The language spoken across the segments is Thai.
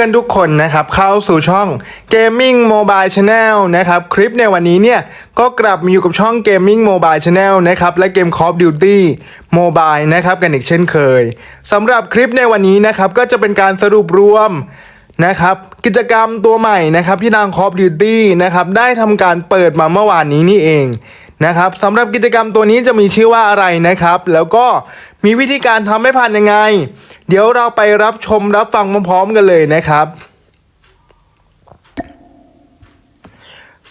พื่อนๆทุกคนนะครับเข้าสู่ช่อง Gaming Mobile Channel นะครับคลิปในวันนี้เนี่ยก็กลับมาอยู่กับช่อง Gaming Mobile Channel นะครับและเกม Call of Duty Mobile นะครับกันอีกเช่นเคยสำหรับคลิปในวันนี้นะครับก็จะเป็นการสรุปรวมนะครับกิจกรรมตัวใหม่นะครับที่ทาง Call of Duty นะครับได้ทำการเปิดมาเมื่อวานนี้นี่เองนะครับสำหรับกิจกรรมตัวนี้จะมีชื่อว่าอะไรนะครับ แล้วก็ มีวิธีการทำให้ผ่านยังไง เดี๋ยวเราไปรับชมรับฟังพร้อมๆกันเลยนะครับ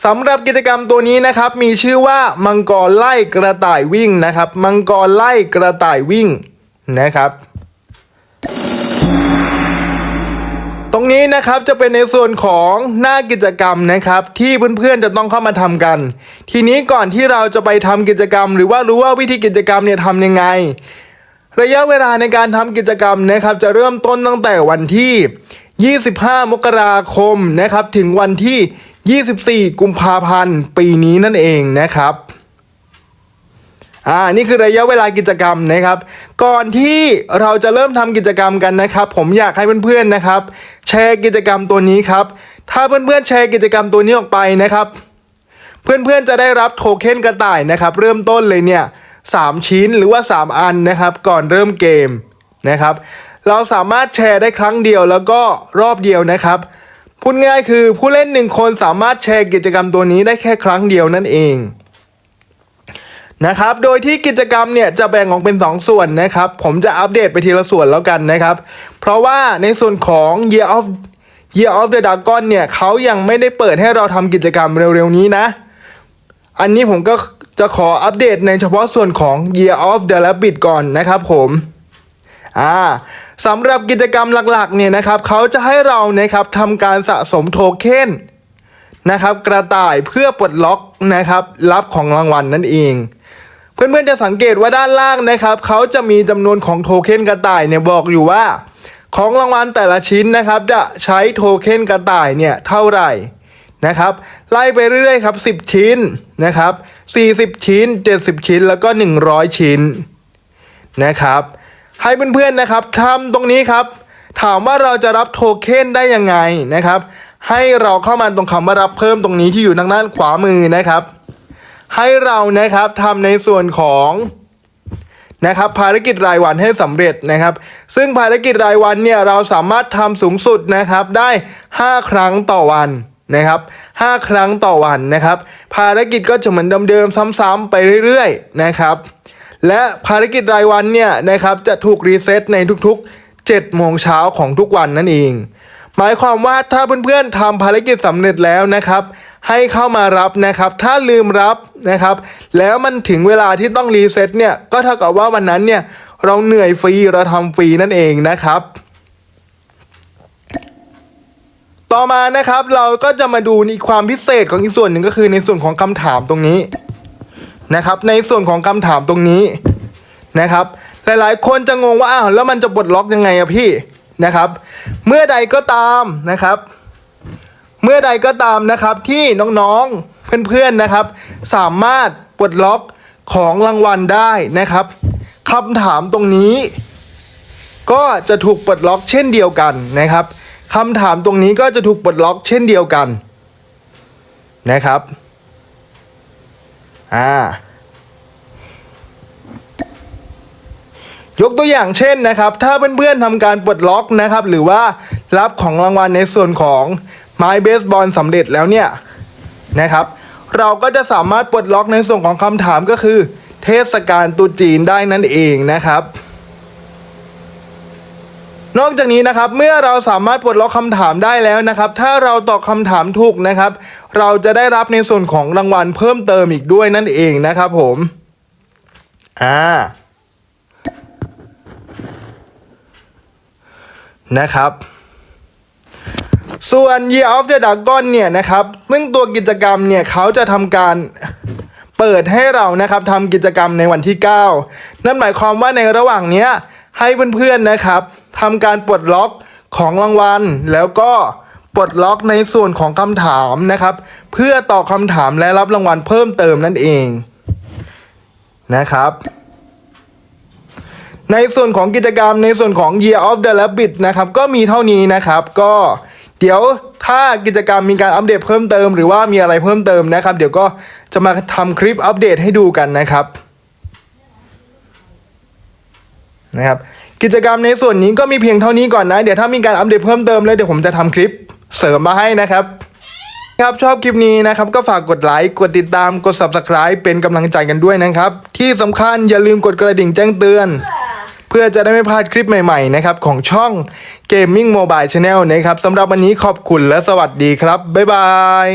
สำหรับกิจกรรมตัวนี้นะครับ มีชื่อว่ามังกรไล่กระต่ายวิ่งนะครับ มังกรไล่กระต่ายวิ่งนะครับ ตรงนี้นะครับจะเป็นในส่วนของหน้ากิจกรรมนะครับ ที่เพื่อนๆจะต้องเข้ามาทำกัน ทีนี้ก่อนที่เราจะไปทำกิจกรรม หรือว่ารู้ว่าวิธีกิจกรรมเนี่ยทำยังไง ระยะเวลาในการทำกิจกรรมนะครับ จะเริ่มต้นตั้งแต่วันที่ 25 มกราคมนะครับ ถึงวันที่ 24 กุมภาพันธ์ ปีนี้นั่นเองนะครับอ่านี่คือระยะเวลากิจกรรมนะครับ ก่อนที่เราจะเริ่มทำกิจกรรมกันนะครับ ผมอยากให้เพื่อนๆนะครับ แชร์กิจกรรมตัวนี้ครับ ถ้าเพื่อนๆแชร์กิจกรรมตัวนี้ออกไปนะครับ เพื่อนๆจะได้รับโทเค็นกระต่ายนะครับ เริ่มต้นเลยเนี่ย สามชิ้นหรือว่า 3 อันนะครับ ก่อนเริ่มเกมนะครับ เราสามารถแชร์ได้ครั้งเดียวแล้วก็รอบเดียวนะครับพูดง่ายคือผู้เล่นหนึ่งคนสามารถแชร์กิจกรรมตัวนี้ได้แค่ครั้งเดียวนั่นเองนะครับ โดยที่กิจกรรมเนี่ยจะแบ่งออกเป็น 2 ส่วนนะครับ ผมจะอัปเดตไปทีละส่วนแล้วกันนะครับ เพราะว่าในส่วนของ Year of Year of the Dragon เนี่ยเขายังไม่ได้เปิดให้เราทำกิจกรรมเร็วๆนี้นะ อันนี้ผมก็จะขออัปเดตในเฉพาะส่วนของ Year of the Rabbit ก่อนนะครับผมอ่าสำหรับกิจกรรมหลักๆเนี่ยนะครับเขาจะให้เรานะครับทำการสะสมโทเค็นนะครับกระต่ายเพื่อปลดล็อกนะครับรับของรางวัลนนั่นเอง เพื่อนๆจะสังเกตว่าด้านล่างนะครับเขาจะมีจำนวนของโทเค็นกระต่ายเนี่ยบอกอยู่ว่า ของรางวัลแต่ละชิ้นนะครับ จะใช้โทเค็นกระต่ายเนี่ยเท่าไหร่ นะครับ ไล่ไปเรื่อยๆครับ 10 ชิ้นนะครับ 40 ชิ้น 70 ชิ้น แล้วก็ 100 ชิ้นนะครับ ให้เพื่อนๆนะครับทำตรงนี้ครับ ถามว่าเราจะรับโทเค็นได้ยังไงนะครับ ให้เราเข้ามาตรงคำว่ารับเพิ่มตรงนี้ที่อยู่ทางด้านขวามือนะครับ ให้เรานะครับทำในส่วนของนะครับภารกิจรายวันให้สำเร็จนะครับ ซึ่งภารกิจรายวันเนี่ยเราสามารถทำสูงสุดนะครับได้ 5 ครั้งต่อวัน นะครับ5ครั้งต่อวันนะครับ ภารกิจก็จะเหมือนเดิมๆซ้ำๆไปเรื่อยๆนะครับ และภารกิจรายวันเนี่ยนะครับจะถูกรีเซ็ตในทุกๆ7โมงเช้าของทุกวันนั่นเอง หมายความว่าถ้าเพื่อนๆทำภารกิจสำเร็จแล้วนะครับ ให้เข้ามารับนะครับ ถ้าลืมรับนะครับ แล้วมันถึงเวลาที่ต้องรีเซ็ตเนี่ยก็เท่ากับว่าวันนั้นเนี่ยเราเหนื่อยฟรีเราทำฟรีนั่นเองนะครับ ต่อมานะครับเราก็จะมาดูในความพิเศษของอีกส่วนหนึ่งก็คือในส่วนของคำถามตรงนี้นะครับ ในส่วนของคำถามตรงนี้นะครับ หลายๆ คนจะงงว่าอ้าวแล้วมันจะปลดล็อกยังไงอะพี่นะครับ เมื่อใดก็ตามนะครับ เมื่อใดก็ตามนะครับที่น้องๆเพื่อนๆนะครับ สามารถปลดล็อกของรางวัลได้นะครับคำถามตรงนี้ ก็จะถูกปลดล็อกเช่นเดียวกันนะครับ คำถามตรงนี้ก็จะถูกปลดล็อกเช่นเดียวกันนะครับ อ่า ยกตัวอย่างเช่นนะครับ ถ้าเพื่อนๆทำการปลดล็อกนะครับ หรือว่ารับของรางวัลในส่วนของไม้เบสบอลสำเร็จแล้วเนี่ยนะครับ เราก็จะสามารถปลดล็อกในส่วนของคำถามก็คือ เทศกาลตุจีนได้นั่นเองนะครับ นอกจากนี้นะครับเมื่อเราสามารถปลดล็อกคำถามได้แล้วนะครับ ถ้าเราตอบคำถามถูกนะครับ เราจะได้รับในส่วนของรางวัลเพิ่มเติมอีกด้วยนั่นเองนะครับผมอ่านะครับส่วน Year of the Dragon เนี่ยนะครับ ซึ่งตัวกิจกรรมเนี่ยเขาจะทำการเปิดให้เรานะครับทำกิจกรรมในวันที่ 9 นั่นหมายความว่าในระหว่างเนี้ยให้เพื่อนๆนะครับ ทำการปลดล็อกของรางวัล แล้วก็ปลดล็อกในส่วนของคำถามนะครับ เพื่อตอบคำถามและรับรางวัลเพิ่มเติมนั่นเองนะครับ ในส่วนของกิจกรรมในส่วนของ Year of the Rabbit นะครับ ก็มีเท่านี้นะครับ ก็เดี๋ยวถ้ากิจกรรมมีการอัปเดตเพิ่มเติมหรือว่ามีอะไรเพิ่มเติมนะครับ เดี๋ยวก็จะมาทำคลิปอัปเดตให้ดูกันนะครับนะครับ กิจกรรมในส่วนนี้ก็มีเพียงเท่านี้ก่อนนะ เดี๋ยวถ้ามีการอัปเดตเพิ่มเติมแล้วเดี๋ยวผมจะทำคลิปเสริมมาให้นะครับ ครับชอบคลิปนี้นะครับ ก็ฝากกดไลค์กดติดตามกด subscribe เป็นกำลังใจกันด้วยนะครับ ที่สำคัญอย่าลืมกดกระดิ่งแจ้งเตือน เพื่อจะได้ไม่พลาดคลิปใหม่ๆนะครับของช่อง Gaming Mobile Channel นะครับสำหรับวันนี้ขอบคุณและสวัสดีครับบ๊ายบาย